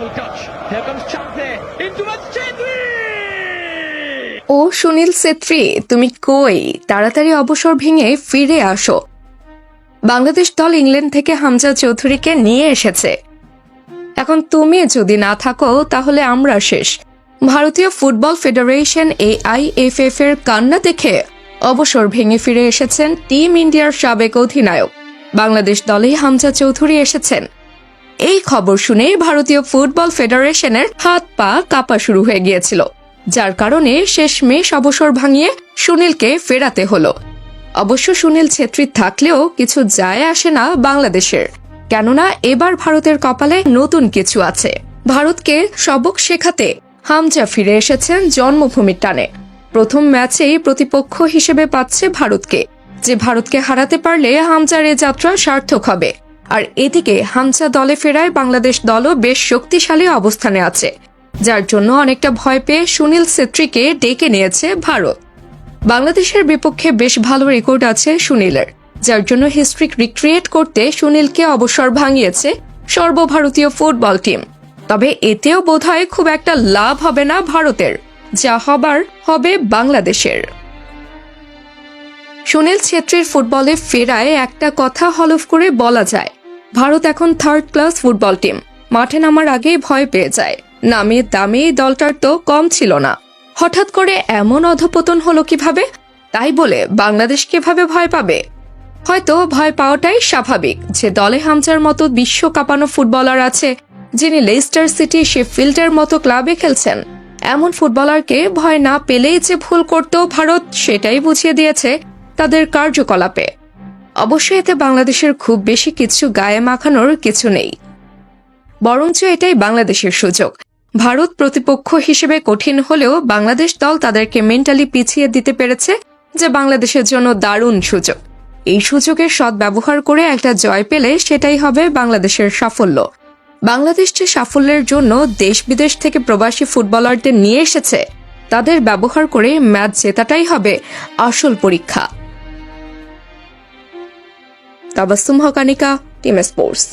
Careful touch. Here comes Chante. Into Chetri. ও সুনীল ছেত্রী, তুমি কই? তাড়াতাড়ি অবসর ভেঙে ফিরে আসো। বাংলাদেশ দল ইংল্যান্ড থেকে হামজা চৌধুরীকে নিয়ে এসেছে। এখন তুমি যদি না থাকো, তাহলে আমরা শেষ। ভারতীয় ফুটবল ফেডারেশন এআইএফএফ এর কান্না দেখে অবসর ভেঙে ফিরে এসেছেন টিম ইন্ডিয়ার সাবেক অধিনায়ক। বাংলাদেশ দলেই হামজা চৌধুরী এসেছেন। এই খবর শুনে ভারতীয় ফুটবল ফেডারেশনের হাত পা কাঁপা শুরু হয়ে গিয়েছিল, যার কারণে শেষ শেষমেশ অবসর ভাঙিয়ে সুনীলকে ফেরাতে হলো। অবশ্য সুনীল ছেত্রী থাকলেও কিছু যায় আসে না বাংলাদেশের, কেননা এবার ভারতের কপালে নতুন কিছু আছে। ভারতকে সবক শেখাতে হামজা ফিরে এসেছেন জন্মভূমির টানে। প্রথম ম্যাচেই প্রতিপক্ষ হিসেবে পাচ্ছে ভারতকে, যে ভারতকে হারাতে পারলে হামজার এ যাত্রা সার্থক হবে। আর এদিকে হামজা দলে ফেরায় বাংলাদেশ দলও বেশ শক্তিশালী অবস্থানে আছে, যার জন্য অনেকটা ভয় পেয়ে সুনীল ছেত্রীকে ডেকে নিয়েছে ভারত। বাংলাদেশের বিপক্ষে বেশ ভালো রেকর্ড আছে সুনীলের, যার জন্য হিস্ট্রি রিক্রিয়েট করতে সুনীলকে অবসর ভাঙিয়েছে সর্বভারতীয় ফুটবল টিম। তবে এতেও বোধহয় খুব একটা লাভ হবে না ভারতের, যা হবার হবে বাংলাদেশের। সুনীল ছেত্রীর ফুটবলে ফেরায় একটা কথা হলফ করে বলা যায় ভারত এখন থার্ড ক্লাস ফুটবল টিম মাঠে নামার আগেই ভয় পেয়ে যায়। নামে দামে দলটার তো কম ছিল না। হঠাৎ করে এমন অধপতন হলো কীভাবে? তাই বলে বাংলাদেশ কীভাবে ভয় পাবে? হয়তো ভয় পাওয়াটাই স্বাভাবিক যে দলে হামজার মতো বিশ্ব কাঁপানো ফুটবলার আছে, যিনি লেস্টার সিটি শেফিল্ডের মতো ক্লাবে খেলছেন। এমন ফুটবলারকে ভয় না পেলেই যে ভুল করত ভারত, সেটাই বুঝিয়ে দিয়েছে তাদের কার্যকলাপে। অবশ্যই এতে বাংলাদেশের খুব বেশি কিছু গায়ে মাখানোর কিছু নেই। বরঞ্চ এটাই বাংলাদেশের সুযোগ। ভারত প্রতিপক্ষ হিসেবে কঠিন হলেও বাংলাদেশ দল তাদেরকে মেন্টালি পিছিয়ে দিতে পেরেছে যে বাংলাদেশের জন্য দারুণ সুযোগ। এই সুযোগের সদ্ব্যবহার করে একটা জয় পেলে সেটাই হবে বাংলাদেশের সাফল্য। বাংলাদেশ যে সাফল্যের জন্য দেশ বিদেশ থেকে প্রবাসী ফুটবলারদের নিয়ে এসেছে, তাদের ব্যবহার করে ম্যাচ জেতাটাই হবে আসল পরীক্ষা। Tabassum हकानिका team sports